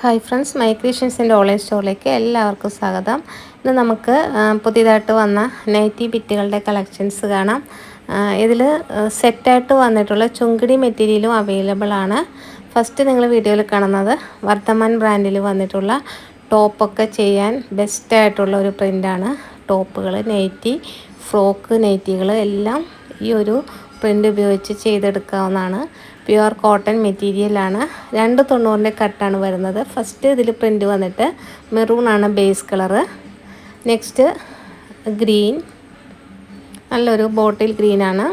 Hi friends my ക്രിയേഷൻസിന്റെ online സ്റ്റോറിലേക്ക് എല്ലാവർക്കും സ്വാഗതം. ഇന്ന് നമുക്ക് പുതിയതായിട്ട് വന്ന നൈറ്റി ബിറ്റുകളുടെ കളക്ഷൻസ് കാണാം. ഇതിൽ സെറ്റായിട്ട് വന്നിട്ടുള്ള ചുങ്കിടി മെറ്റീരിയലും അവൈലബിൾ ആണ്. ഫസ്റ്റ് നിങ്ങൾ വീഡിയോയിൽ കാണുന്നത് വർദ്ധമാൻ ബ്രാൻഡിൽ വന്നിട്ടുള്ള ടോപ്പൊക്കെ ചെയ്യാൻ ബെസ്റ്റ് ആയിട്ടുള്ള ഒരു പ്രിന്റാണ് ടോപ്പുകൾ നൈറ്റി ഫ്രോക്ക് നൈറ്റികൾ എല്ലാം ഈ ഒരു പ്രിന്റ് ഉപയോഗിച്ച് ചെയ്തെടുക്കാവുന്നതാണ്. പ്യുവർ കോട്ടൺ മെറ്റീരിയലാണ് രണ്ട് തൊണ്ണൂറിന്റെ കട്ടാണ് വരുന്നത്. ഫസ്റ്റ് ഇതിൽ പ്രിന്റ് വന്നിട്ട് മെറൂൺ ആണ് ബേസ് കളറ് നെക്സ്റ്റ് ഗ്രീൻ നല്ലൊരു ബോട്ടിൽ ഗ്രീനാണ്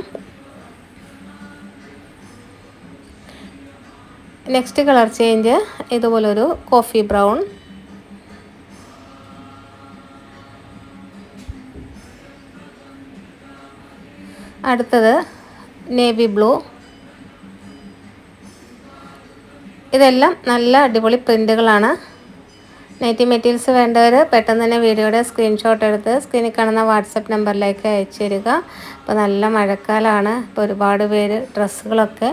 നെക്സ്റ്റ് കളർ ചേഞ്ച് ഇതുപോലൊരു കോഫി ബ്രൗൺ അടുത്തത് നേവി ബ്ലൂ ഇതെല്ലാം നല്ല അടിപൊളി പ്രിന്റുകളാണ് നൈറ്റി മെറ്റീരിയൽസ് വേണ്ടവർ പെട്ടെന്ന് തന്നെ വീഡിയോയുടെ സ്ക്രീൻഷോട്ട് എടുത്ത് സ്ക്രീനിൽ കാണുന്ന വാട്സപ്പ് നമ്പറിലേക്ക് അയച്ചു തരിക. അപ്പോൾ നല്ല മഴക്കാലമാണ് ഇപ്പോൾ ഒരുപാട് പേര് ഡ്രസ്സുകളൊക്കെ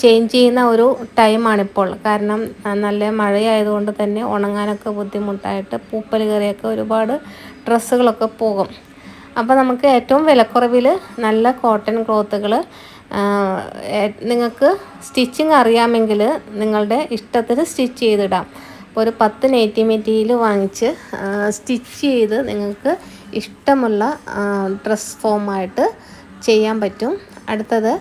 ചേഞ്ച് ചെയ്യുന്ന ഒരു ടൈമാണിപ്പോൾ കാരണം നല്ല മഴയായതുകൊണ്ട് തന്നെ ഉണങ്ങാനൊക്കെ ബുദ്ധിമുട്ടായിട്ട് പൂപ്പൽ കയറിയൊക്കെ ഒരുപാട് ഡ്രസ്സുകളൊക്കെ പോകും. അപ്പോൾ നമുക്ക് ഏറ്റവും വിലക്കുറവിൽ നല്ല കോട്ടൺ ക്ലോത്തുകൾ നിങ്ങൾക്ക് സ്റ്റിച്ചിങ് അറിയാമെങ്കിൽ നിങ്ങളുടെ ഇഷ്ടത്തിന് സ്റ്റിച്ച് ചെയ്തിടാം. അപ്പോൾ ഒരു പത്ത് നൈറ്റി മെറ്റീരിയൽ വാങ്ങിച്ച് സ്റ്റിച്ച് ചെയ്ത് നിങ്ങൾക്ക് ഇഷ്ടമുള്ള ഡ്രസ് ഫോമായിട്ട് ചെയ്യാൻ പറ്റും. അടുത്തത്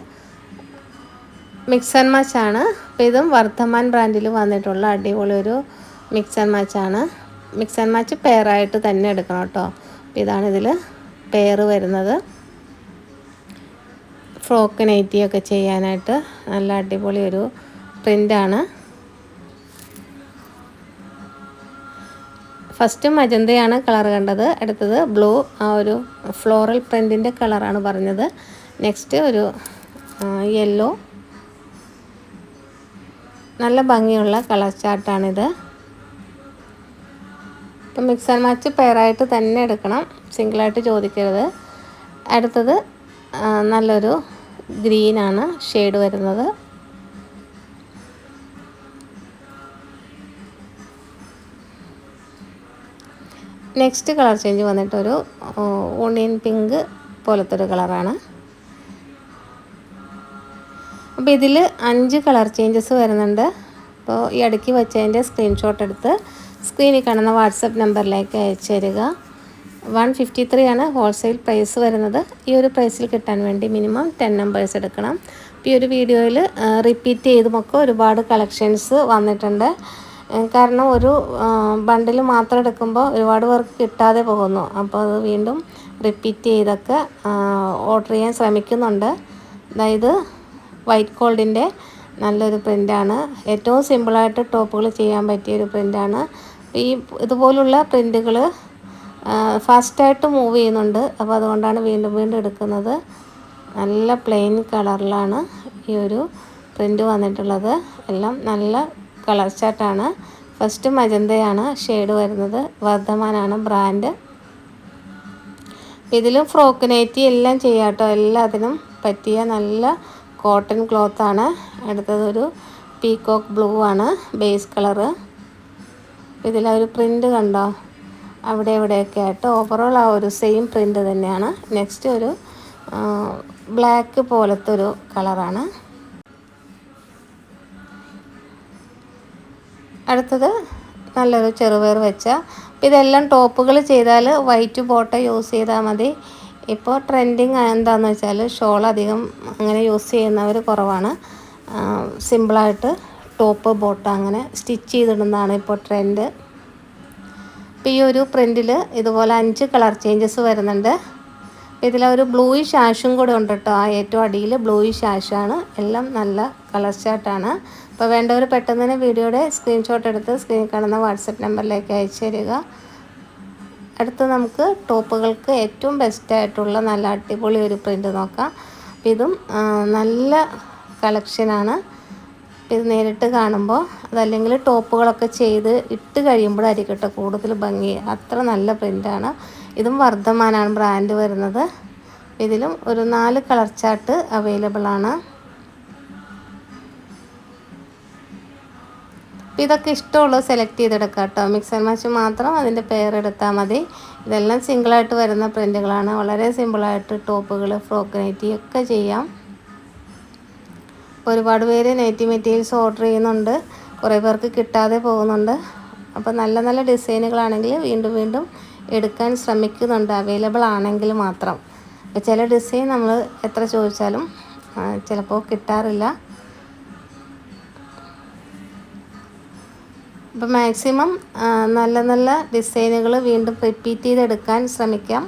മിക്സ് ആൻഡ് മാച്ച് ആണ്. അപ്പോൾ ഇതും വർദ്ധമാൻ ബ്രാൻഡിൽ വന്നിട്ടുള്ള അടിപൊളി ഒരു മിക്സ് ആൻഡ് മാച്ച് ആണ്. മിക്സ് ആൻഡ് മാച്ച് പെയറായിട്ട് തന്നെ എടുക്കണം കേട്ടോ. അപ്പോൾ ഇതാണ് പെയർ വരുന്നത്. ഫ്രോക്ക് നൈറ്റിയൊക്കെ ചെയ്യാനായിട്ട് നല്ല അടിപൊളി ഒരു പ്രിന്റാണ് ഫസ്റ്റ് മജന്തയാണ് കളർ കണ്ടത്. അടുത്തത് ബ്ലൂ ആ ഒരു ഫ്ലോറൽ പ്രിന്റിന്റെ കളറാണ് പറഞ്ഞത്. നെക്സ്റ്റ് ഒരു യെല്ലോ നല്ല ഭംഗിയുള്ള കളർ ചാർട്ടാണിത് ഇപ്പം മിക്സ് ആൻഡ് മാച്ച് പെയറായിട്ട് തന്നെ എടുക്കണം. സിംഗിളായിട്ട് ചോദിക്കരുത്. അടുത്തത് നല്ലൊരു ഗ്രീനാണ് ഷെയ്ഡ് വരുന്നത്. നെക്സ്റ്റ് കളർ ചേഞ്ച് വന്നിട്ടൊരു ഓണിയൻ പിങ്ക് പോലത്തെ ഒരു കളറാണ്. അപ്പോൾ ഇതിൽ അഞ്ച് കളർ ചേഞ്ചസ് വരുന്നുണ്ട്. അപ്പോൾ ഈ അടുക്കി വെച്ചതിന്റെ സ്ക്രീൻഷോട്ട് എടുത്ത് സ്ക്രീനിൽ കാണുന്ന വാട്സപ്പ് നമ്പറിലേക്ക് അയച്ചു തരിക. വൺ ഫിഫ്റ്റി ത്രീ ആണ് ഹോൾസെയിൽ പ്രൈസ് വരുന്നത്. ഈ ഒരു പ്രൈസിൽ കിട്ടാൻ വേണ്ടി മിനിമം ടെൻ നമ്പേഴ്സ് എടുക്കണം. അപ്പോൾ ഈ ഒരു വീഡിയോയിൽ റിപ്പീറ്റ് ചെയ്തുമൊക്കെ ഒരുപാട് കളക്ഷൻസ് വന്നിട്ടുണ്ട്. കാരണം ഒരു ബണ്ടിൽ മാത്രം എടുക്കുമ്പോൾ ഒരുപാട് പേർക്ക് കിട്ടാതെ പോകുന്നു. അപ്പോൾ അത് വീണ്ടും റിപ്പീറ്റ് ചെയ്തൊക്കെ ഓർഡർ ചെയ്യാൻ ശ്രമിക്കുന്നുണ്ട്. അതായത് വൈറ്റ് ഗോൾഡിന്റെ നല്ലൊരു പ്രിന്റാണ് ഏറ്റവും സിമ്പിളായിട്ട് ടോപ്പുകൾ ചെയ്യാൻ പറ്റിയൊരു പ്രിന്റാണ് ഈ ഇതുപോലുള്ള പ്രിന്റുകൾ ഫാസ്റ്റായിട്ട് മൂവ് ചെയ്യുന്നുണ്ട്. അപ്പോൾ അതുകൊണ്ടാണ് വീണ്ടും വീണ്ടും എടുക്കുന്നത്. നല്ല പ്ലെയിൻ കളറിലാണ് ഈ ഒരു പ്രിന്റ് വന്നിട്ടുള്ളത്. എല്ലാം നല്ല കളർ ചാർട്ടാണ് ഫസ്റ്റ് മജന്തയാണ് ഷെയ്ഡ് വരുന്നത്. വർദ്ധമാനാണ് ബ്രാൻഡ് ഇതിലും ഫ്രോക്ക് നൈറ്റി എല്ലാം ചെയ്യാം കേട്ടോ എല്ലാത്തിനും പറ്റിയ നല്ല കോട്ടൺ ക്ലോത്താണ് അടുത്തതൊരു പീകോക്ക് ബ്ലൂ ആണ്. ബേസ് കളറ് ഇതിലൊരു പ്രിന്റ് കണ്ടോ? അവിടെ ഇവിടെയൊക്കെ ആയിട്ട് ഓവറോൾ ആ ഒരു സെയിം പ്രിന്റ് തന്നെയാണ്. നെക്സ്റ്റ് ഒരു ബ്ലാക്ക് പോലത്തെ ഒരു കളറാണ് അടുത്തത് നല്ലൊരു ചെറുപയർ വെച്ച ഇതെല്ലാം ടോപ്പുകൾ ചെയ്താൽ വൈറ്റ് ബോട്ട യൂസ് ചെയ്താൽ മതി. ഇപ്പോൾ ട്രെൻഡിങ് എന്താണെന്ന് വെച്ചാൽ ഷോൾ അധികം അങ്ങനെ യൂസ് ചെയ്യുന്നവർ കുറവാണ്. സിമ്പിളായിട്ട് ടോപ്പ് ബോട്ട അങ്ങനെ സ്റ്റിച്ച് ചെയ്തിടുന്നതാണ് ഇപ്പോൾ ട്രെൻഡ് ഇപ്പോൾ ഈ ഒരു പ്രിന്റിൽ ഇതുപോലെ അഞ്ച് കളർ ചേഞ്ചസ് വരുന്നുണ്ട്. ഇതിലൊരു ബ്ലൂയിഷ് ആഷും കൂടെ ഉണ്ട് കേട്ടോ ആ ഏറ്റവും അടിയിൽ ബ്ലൂയിഷ് ആഷാണ് എല്ലാം നല്ല കളർ ചാർട്ടാണ് അപ്പോൾ വേണ്ടവർ പെട്ടെന്ന് തന്നെ വീഡിയോയുടെ സ്ക്രീൻഷോട്ട് എടുത്ത് സ്ക്രീനിൽ കാണുന്ന വാട്സപ്പ് നമ്പറിലേക്ക് അയച്ചു തരിക. അടുത്ത് നമുക്ക് ടോപ്പുകൾക്ക് ഏറ്റവും ബെസ്റ്റ് ആയിട്ടുള്ള നല്ല അടിപൊളി ഒരു പ്രിന്റ് നോക്കാം. ഇതും നല്ല കളക്ഷനാണ് ഇത് നേരിട്ട് കാണുമ്പോൾ അതല്ലെങ്കിൽ ടോപ്പുകളൊക്കെ ചെയ്ത് ഇട്ട് കഴിയുമ്പോഴായിരിക്കും കേട്ടോ കൂടുതൽ ഭംഗി. അത്ര നല്ല പ്രിന്റാണ്. ഇതും വർദ്ധമാനാണ് ബ്രാൻഡ് വരുന്നത്. ഇതിലും ഒരു നാല് കളർ ചാർട്ട് അവൈലബിൾ ആണ്. ഇതൊക്കെ ഇഷ്ടമുള്ളത് സെലക്ട് ചെയ്തെടുക്കാം കേട്ടോ. മിക്സ് ആൻഡ് മാച്ച് മാത്രം അതിന്റെ പെയർ എടുത്താൽ മതി. ഇതെല്ലാം സിംഗിളായിട്ട് വരുന്ന പ്രിന്റുകളാണ് വളരെ സിമ്പിളായിട്ട് ടോപ്പുകൾ ഫ്രോക്ക് നൈറ്റി ഒക്കെ ചെയ്യാം. ഒരുപാട് പേര് നൈറ്റി മെറ്റീരിയൽസ് ഓർഡർ ചെയ്യുന്നുണ്ട്. കുറേ പേർക്ക് കിട്ടാതെ പോകുന്നുണ്ട്. അപ്പോൾ നല്ല നല്ല ഡിസൈനുകളാണെങ്കിൽ വീണ്ടും വീണ്ടും എടുക്കാൻ ശ്രമിക്കുന്നുണ്ട്. അവൈലബിൾ ആണെങ്കിൽ മാത്രം. അപ്പോൾ ചില ഡിസൈൻ നമ്മൾ എത്ര ചോദിച്ചാലും ചിലപ്പോൾ കിട്ടാറില്ല. അപ്പോൾ മാക്സിമം നല്ല നല്ല ഡിസൈനുകൾ വീണ്ടും റിപ്പീറ്റ് ചെയ്തെടുക്കാൻ ശ്രമിക്കാം.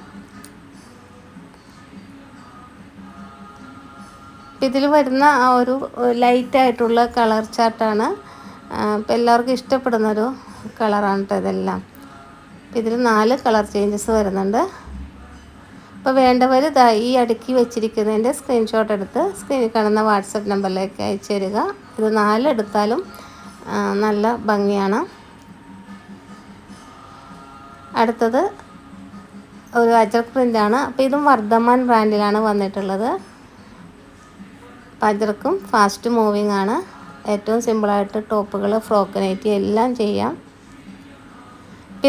ഇതിൽ വരുന്ന ആ ഒരു ലൈറ്റായിട്ടുള്ള കളർ ചാർട്ടാണ് ഇപ്പം എല്ലാവർക്കും ഇഷ്ടപ്പെടുന്നൊരു കളറാണ് കേട്ടോ ഇതെല്ലാം. ഇതിൽ നാല് കളർ ചേഞ്ചസ് വരുന്നുണ്ട്. അപ്പോൾ വേണ്ടവർ ഇതാ ഈ അടുക്കി വെച്ചിരിക്കുന്നതിന്റെ സ്ക്രീൻഷോട്ട് എടുത്ത് സ്ക്രീനിൽ കാണുന്ന വാട്സപ്പ് നമ്പറിലേക്ക് അയച്ചു തരിക. ഇത് നാലെടുത്താലും നല്ല ഭംഗിയാണ്. അടുത്തത് ഒരു അജർ പ്രിന്റാണ് അപ്പോൾ ഇതും വർദ്ധമാൻ ബ്രാൻഡിലാണ് വന്നിട്ടുള്ളത്. അജർക്കും ഫാസ്റ്റ് മൂവിങ് ആണ്. ഏറ്റവും സിമ്പിളായിട്ട് ടോപ്പുകൾ ഫ്രോക്ക് നൈറ്റി എല്ലാം ചെയ്യാം.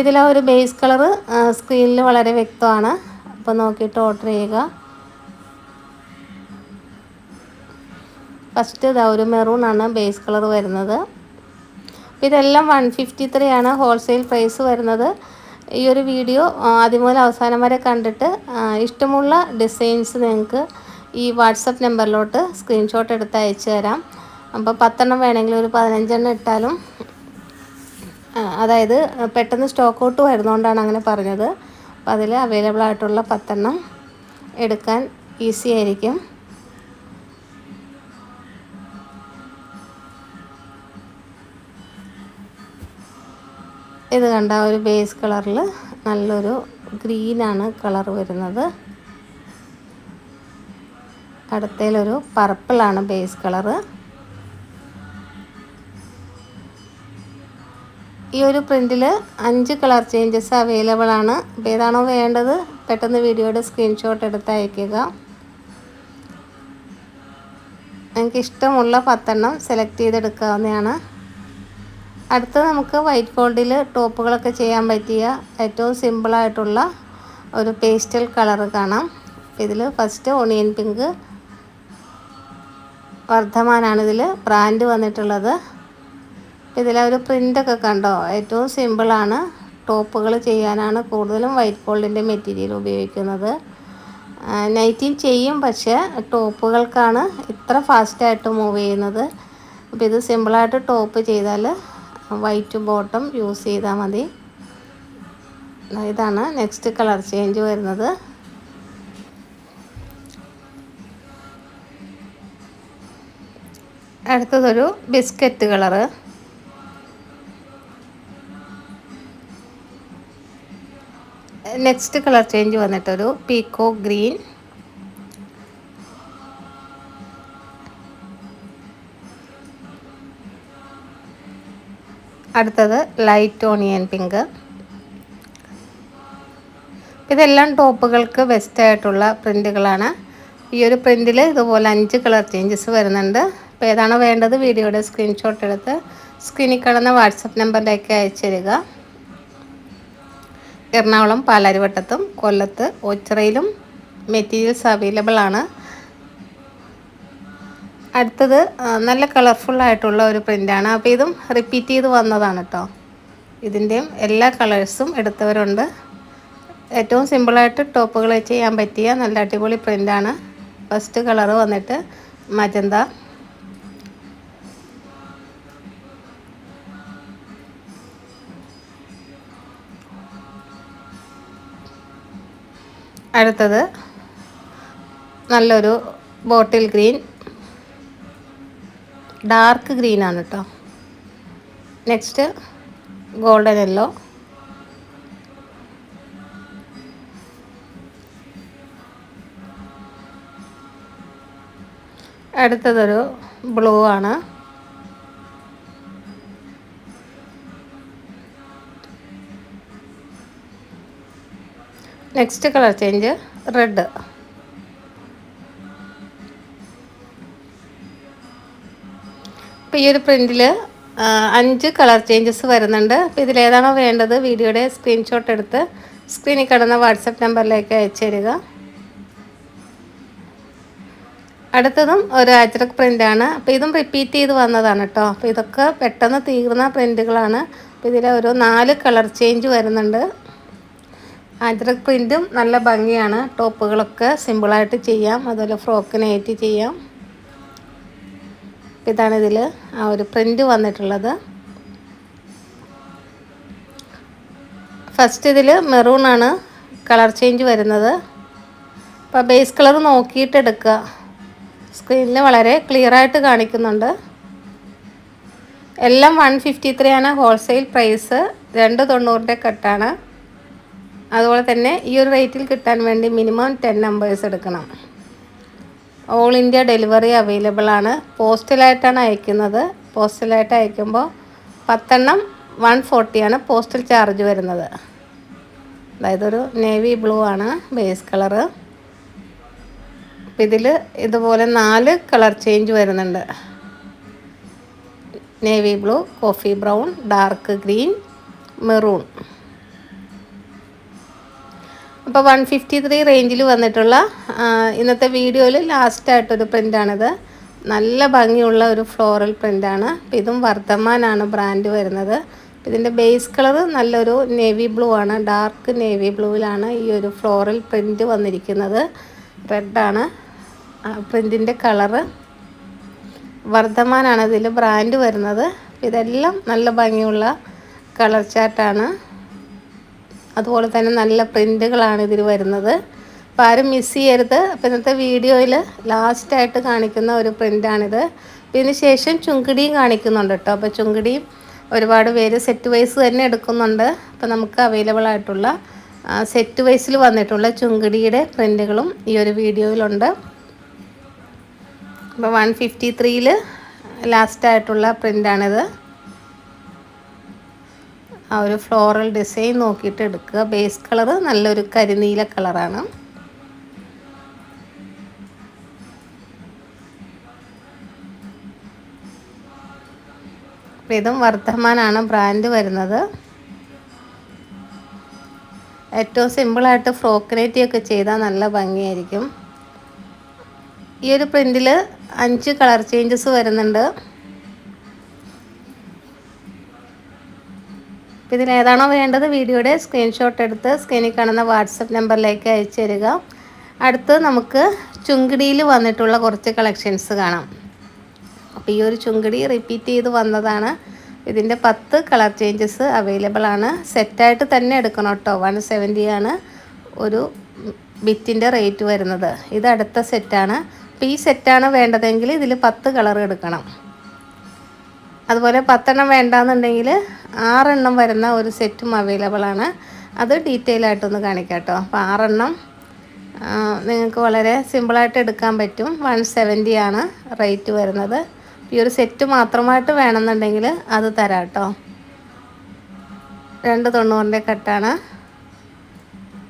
ഇതിലെ ഒരു ബേസ് കളർ സ്ക്രീനിൽ വളരെ വ്യക്തമാണ്. അപ്പോൾ നോക്കിയിട്ട് ഓർഡർ ചെയ്യുക. ഫസ്റ്റ് ഇതാ ഒരു മെറൂൺ ആണ് ബേസ് കളർ വരുന്നത്. ഇതെല്ലാം വൺ ഫിഫ്റ്റി ത്രീ ആണ് ഹോൾസെയിൽ പ്രൈസ് വരുന്നത്. ഈ ഒരു വീഡിയോ ആദ്യം മുതൽ അവസാനം വരെ കണ്ടിട്ട് ഇഷ്ടമുള്ള ഡിസൈൻസ് നിങ്ങൾക്ക് ഈ വാട്സപ്പ് നമ്പറിലോട്ട് സ്ക്രീൻഷോട്ട് എടുത്ത് അയച്ചു തരാം. അപ്പോൾ പത്തെണ്ണം വേണമെങ്കിൽ ഒരു പതിനഞ്ചെണ്ണം ഇട്ടാലും അതായത് പെട്ടെന്ന് സ്റ്റോക്ക് ഔട്ട് വരുന്നതുകൊണ്ടാണ് അങ്ങനെ പറഞ്ഞത്. അപ്പോൾ അതിൽ അവൈലബിൾ ആയിട്ടുള്ള പത്തെണ്ണം എടുക്കാൻ ഈസി ആയിരിക്കും. ഇത് കണ്ട ഒരു ബേസ് കളറിൽ നല്ലൊരു ഗ്രീനാണ് കളർ വരുന്നത്. അടുത്തതിലൊരു പർപ്പിളാണ് ബേസ് കളറ് ഈ ഒരു പ്രിന്റിൽ അഞ്ച് കളർ ചേഞ്ചസ് അവൈലബിൾ ആണ്. അപ്പോൾ ഏതാണോ വേണ്ടത് പെട്ടെന്ന് വീഡിയോയുടെ സ്ക്രീൻഷോട്ട് എടുത്ത് അയക്കുക. നിങ്ങൾക്ക് ഇഷ്ടമുള്ള പത്തെണ്ണം സെലക്ട് ചെയ്തെടുക്കാവുന്നതാണ്. അടുത്ത് നമുക്ക് വൈറ്റ് ഗോൾഡിൽ ടോപ്പുകളൊക്കെ ചെയ്യാൻ പറ്റിയ ഏറ്റവും സിമ്പിളായിട്ടുള്ള ഒരു പേസ്റ്റൽ കളറ് കാണാം. ഇതിൽ ഫസ്റ്റ് ഓണിയൻ പിങ്ക് വർദ്ധമാനാണ് ഇതിൽ ബ്രാൻഡ് വന്നിട്ടുള്ളത്. ഇതിലൊരു പ്രിന്റൊക്കെ കണ്ടോ? ഏറ്റവും സിമ്പിളാണ് ടോപ്പുകൾ ചെയ്യാനാണ് കൂടുതലും വൈറ്റ് ഗോൾഡിന്റെ മെറ്റീരിയൽ ഉപയോഗിക്കുന്നത്. നൈറ്റിയും ചെയ്യും പക്ഷേ ടോപ്പുകൾക്കാണ് ഇത്ര ഫാസ്റ്റായിട്ട് മൂവ് ചെയ്യുന്നത്. അപ്പോൾ ഇത് സിമ്പിളായിട്ട് ടോപ്പ് ചെയ്താൽ വൈറ്റ് ബോട്ടം യൂസ് ചെയ്താൽ മതി. ഇതാണ് നെക്സ്റ്റ് കളർ ചേഞ്ച് വരുന്നത്. അടുത്തതൊരു biscuit colour. Next colour change വന്നിട്ടൊരു peacock green. അടുത്തത് ലൈറ്റ് ഓണിയൻ പിങ്ക്. ഇതെല്ലാം ടോപ്പുകൾക്ക് ബെസ്റ്റായിട്ടുള്ള പ്രിന്റുകളാണ് ഈ ഒരു പ്രിന്റിൽ ഇതുപോലെ അഞ്ച് കളർ ചേഞ്ചസ് വരുന്നുണ്ട്. അപ്പോൾ ഏതാണോ വേണ്ടത് വീഡിയോയുടെ സ്ക്രീൻഷോട്ട് എടുത്ത് സ്ക്രീനിൽ കാണുന്ന വാട്സപ്പ് നമ്പറിലേക്ക് അയച്ചു തരിക എറണാകുളം പാലാരിവട്ടത്തും കൊല്ലത്ത് ഓച്ചിറയിലും മെറ്റീരിയൽസ് അവൈലബിൾ ആണ്. അടുത്തത് നല്ല കളർഫുള്ളായിട്ടുള്ള ഒരു പ്രിന്റാണ് അപ്പോൾ ഇതും റിപ്പീറ്റ് ചെയ്ത് വന്നതാണ് കേട്ടോ. ഇതിന്റെയും എല്ലാ കളേഴ്സും എടുത്തവരുണ്ട്. ഏറ്റവും സിമ്പിളായിട്ട് ടോപ്പുകൾ ചെയ്യാൻ പറ്റിയ നല്ല അടിപൊളി പ്രിന്റാണ് ഫസ്റ്റ് കളറ് വന്നിട്ട് മജന്ത. അടുത്തത് നല്ലൊരു ബോട്ടിൽ ഗ്രീൻ. ഡാർക്ക് ഗ്രീൻ ആണ് കേട്ടോ. Next golden yellow. അടുത്തതൊരു ബ്ലൂ ആണ്. നെക്സ്റ്റ് കളർ ചേഞ്ച് റെഡ് ഇപ്പോൾ ഈ ഒരു പ്രിന്റിൽ അഞ്ച് കളർ ചേഞ്ചസ് വരുന്നുണ്ട്. അപ്പോൾ ഇതിലേതാണോ വേണ്ടത് വീഡിയോയുടെ സ്ക്രീൻഷോട്ട് എടുത്ത് സ്ക്രീനിൽ കിടന്ന വാട്സപ്പ് നമ്പറിലേക്ക് അയച്ചു തരിക. അടുത്തതും ഒരു അജ്രക് പ്രിന്റാണ് അപ്പോൾ ഇതും റിപ്പീറ്റ് ചെയ്ത് വന്നതാണ് കേട്ടോ അപ്പോൾ ഇതൊക്കെ പെട്ടെന്ന് തീർന്ന പ്രിന്റുകളാണ് അപ്പോൾ ഇതിൽ ഒരു നാല് കളർ ചേഞ്ച് വരുന്നുണ്ട്. അജ്രക് പ്രിന്റും നല്ല ഭംഗിയാണ്. ടോപ്പുകളൊക്കെ സിമ്പിളായിട്ട് ചെയ്യാം. അതുപോലെ ഫ്രോക്കിനായിട്ട് ചെയ്യാം. ഇതാണ് ഇതിൽ ആ ഒരു പ്രിന്റ് വന്നിട്ടുള്ളത്. ഫസ്റ്റ് ഇതിൽ മെറൂണാണ് കളർ ചേഞ്ച് വരുന്നത്. അപ്പോൾ ബേസ് കളർ നോക്കിയിട്ട് എടുക്കുക. സ്ക്രീനിൽ വളരെ ക്ലിയർ ആയിട്ട് കാണിക്കുന്നുണ്ട്. എല്ലാം വൺ ഫിഫ്റ്റി ത്രീ ആണ് ഹോൾസെയിൽ പ്രൈസ് രണ്ട് തൊണ്ണൂറിന്റെ കട്ടാണ് അതുപോലെ തന്നെ ഈ ഒരു റേറ്റിൽ കിട്ടാൻ വേണ്ടി മിനിമം ടെൻ നമ്പേഴ്സ് എടുക്കണം. ഓൾ ഇന്ത്യ ഡെലിവറി അവൈലബിൾ ആണ്. പോസ്റ്റലായിട്ടാണ് അയക്കുന്നത്. പോസ്റ്റലായിട്ട് അയക്കുമ്പോൾ പത്തെണ്ണം വൺ ഫോർട്ടിയാണ് പോസ്റ്റൽ ചാർജ് വരുന്നത്. അതായത് ഒരു നേവി ബ്ലൂ ആണ് ബേസ് കളറ് ഇതിൽ ഇതുപോലെ നാല് കളർ ചേഞ്ച് വരുന്നുണ്ട്. Navy blue coffee brown dark green maroon അപ്പോൾ വൺ ഫിഫ്റ്റി ത്രീ റേഞ്ചിൽ വന്നിട്ടുള്ള ഇന്നത്തെ വീഡിയോയിൽ ലാസ്റ്റായിട്ടൊരു പ്രിന്റാണിത് നല്ല ഭംഗിയുള്ള ഒരു ഫ്ലോറൽ പ്രിന്റാണ് അപ്പോൾ ഇതും വർദ്ധമാനാണ് ബ്രാൻഡ് വരുന്നത്. ഇതിന്റെ ബേസ് കളർ നല്ലൊരു നേവി ബ്ലൂ ആണ്. ഡാർക്ക് നേവി ബ്ലൂവിലാണ് ഈ ഒരു ഫ്ലോറൽ പ്രിന്റ് വന്നിരിക്കുന്നത്. റെഡാണ് പ്രിന്റിന്റെ കളറ് വർദ്ധമാനാണ് ഇതിൽ ബ്രാൻഡ് വരുന്നത്. ഇതെല്ലാം നല്ല ഭംഗിയുള്ള കളർ ചാർട്ടാണ് അതുപോലെ തന്നെ നല്ല പ്രിന്റുകളാണ് ഇതിൽ വരുന്നത്. അപ്പോൾ ആരും മിസ് ചെയ്യരുത്. അപ്പോൾ ഇന്നത്തെ വീഡിയോയിൽ ലാസ്റ്റായിട്ട് കാണിക്കുന്ന ഒരു പ്രിന്റാണിത് ഇതിന് ശേഷം ചുങ്കിടിയും കാണിക്കുന്നുണ്ട് കേട്ടോ അപ്പോൾ ചുങ്കിടിയും ഒരുപാട് പേര് സെറ്റ് വൈസ് തന്നെ എടുക്കുന്നുണ്ട്. അപ്പോൾ നമുക്ക് അവൈലബിൾ ആയിട്ടുള്ള സെറ്റ് വൈസിൽ വന്നിട്ടുള്ള ചുങ്കിടിയുടെ പ്രിന്റുകളും ഈ ഒരു വീഡിയോയിലുണ്ട്. അപ്പോൾ വൺ ഫിഫ്റ്റി ത്രീയിൽ ലാസ്റ്റായിട്ടുള്ള പ്രിന്റാണിത് ആ ഒരു ഫ്ലോറൽ ഡിസൈൻ നോക്കിയിട്ട് എടുക്കുക. ബേസ് കളർ നല്ലൊരു കരിനീല കളറാണ് ഇതും വർദ്ധമാനാണ് ബ്രാൻഡ് വരുന്നത്. ഏറ്റവും സിമ്പിളായിട്ട് ഫ്രോക്കിനേറ്റിയൊക്കെ ചെയ്താൽ നല്ല ഭംഗിയായിരിക്കും. ഈ ഒരു പ്രിന്റിൽ അഞ്ച് കളർ ചേഞ്ചസ് വരുന്നുണ്ട്. അപ്പോൾ ഇതിലേതാണോ വേണ്ടത് വീഡിയോയുടെ സ്ക്രീൻഷോട്ട് എടുത്ത് സ്ക്രീനിൽ കാണുന്ന വാട്സപ്പ് നമ്പറിലേക്ക് അയച്ചു തരിക. അടുത്ത് നമുക്ക് ചുങ്കിടിയിൽ വന്നിട്ടുള്ള കുറച്ച് കളക്ഷൻസ് കാണാം. അപ്പോൾ ഈ ഒരു ചുങ്കിടി റിപ്പീറ്റ് ചെയ്ത് വന്നതാണ്. ഇതിന്റെ പത്ത് കളർ ചേഞ്ചസ് അവൈലബിൾ ആണ്. സെറ്റായിട്ട് തന്നെ എടുക്കണം കേട്ടോ വൺ സെവന്റി ആണ് ഒരു ബിറ്റിന്റെ റേറ്റ് വരുന്നത്. ഇത് അടുത്ത സെറ്റാണ് അപ്പോൾ ഈ സെറ്റാണ് വേണ്ടതെങ്കിൽ ഇതിൽ പത്ത് കളർ എടുക്കണം. അതുപോലെ പത്തെണ്ണം വേണ്ടാന്നുണ്ടെങ്കിൽ ആറെണ്ണം വരുന്ന ഒരു സെറ്റും അവൈലബിൾ ആണ്. അത് ഡീറ്റെയിൽ ആയിട്ടൊന്ന് കാണിക്കാം കേട്ടോ. അപ്പോൾ ആറെണ്ണം നിങ്ങൾക്ക് വളരെ സിമ്പിളായിട്ട് എടുക്കാൻ പറ്റും. വൺ സെവന്റി ആണ് റേറ്റ് വരുന്നത്. ഈ ഒരു സെറ്റ് മാത്രമായിട്ട് വേണമെന്നുണ്ടെങ്കിൽ അത് തരാം കേട്ടോ. രണ്ട് തൊണ്ണൂറിന്റെ കട്ടാണ്.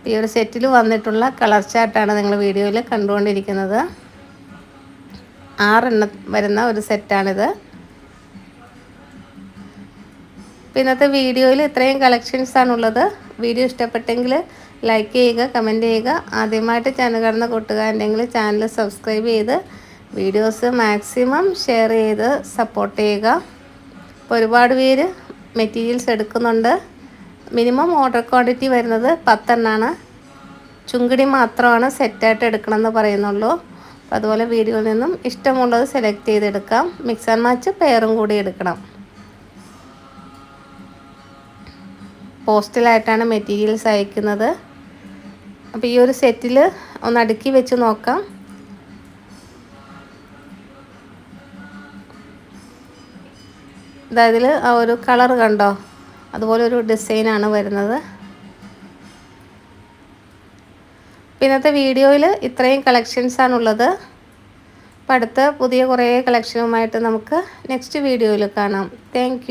ഈ ഒരു സെറ്റിൽ വന്നിട്ടുള്ള കളർ ചാർട്ടാണ് നിങ്ങൾ വീഡിയോയിൽ കണ്ടുകൊണ്ടിരിക്കുന്നത്. ആറെണ്ണം വരുന്ന ഒരു സെറ്റാണിത് ഇന്നത്തെ വീഡിയോയിൽ ഇത്രയും കളക്ഷൻസ് ആണുള്ളത്. വീഡിയോ ഇഷ്ടപ്പെട്ടെങ്കിൽ ലൈക്ക് ചെയ്യുക കമന്റ് ചെയ്യുക. ആദ്യമായിട്ട് ചാനൽ കാണുന്ന കൂട്ടുകാരുണ്ടെങ്കിൽ ചാനൽ സബ്സ്ക്രൈബ് ചെയ്ത് വീഡിയോസ് മാക്സിമം ഷെയർ ചെയ്ത് സപ്പോർട്ട് ചെയ്യുക. ഇപ്പോൾ ഒരുപാട് പേര് മെറ്റീരിയൽസ് എടുക്കുന്നുണ്ട്. മിനിമം ഓർഡർ ക്വാണ്ടിറ്റി വരുന്നത് പത്തെണ്ണമാണ് ചുങ്കിടി മാത്രമാണ് സെറ്റായിട്ട് എടുക്കണമെന്ന് പറയുന്നുള്ളൂ. അപ്പോൾ അതുപോലെ വീഡിയോയിൽ നിന്നും ഇഷ്ടമുള്ളത് സെലക്ട് ചെയ്തെടുക്കാം. മിക്സ് ആൻഡ് മാച്ച് പെയറും കൂടി എടുക്കണം. പോസ്റ്റലായിട്ടാണ് മെറ്റീരിയൽസ് അയക്കുന്നത്. അപ്പോൾ ഈ ഒരു സെറ്റിൽ ഒന്ന് അടുക്കി വെച്ച് നോക്കാം. അതായത് ആ ഒരു കളർ കണ്ടോ? അതുപോലെ ഒരു ഡിസൈനാണ് വരുന്നത്. ഇന്നത്തെ വീഡിയോയിൽ ഇത്രയും കളക്ഷൻസാണുള്ളത് അപ്പം അടുത്ത പുതിയ കുറേ കളക്ഷനുമായിട്ട് നമുക്ക് നെക്സ്റ്റ് വീഡിയോയിൽ കാണാം. താങ്ക്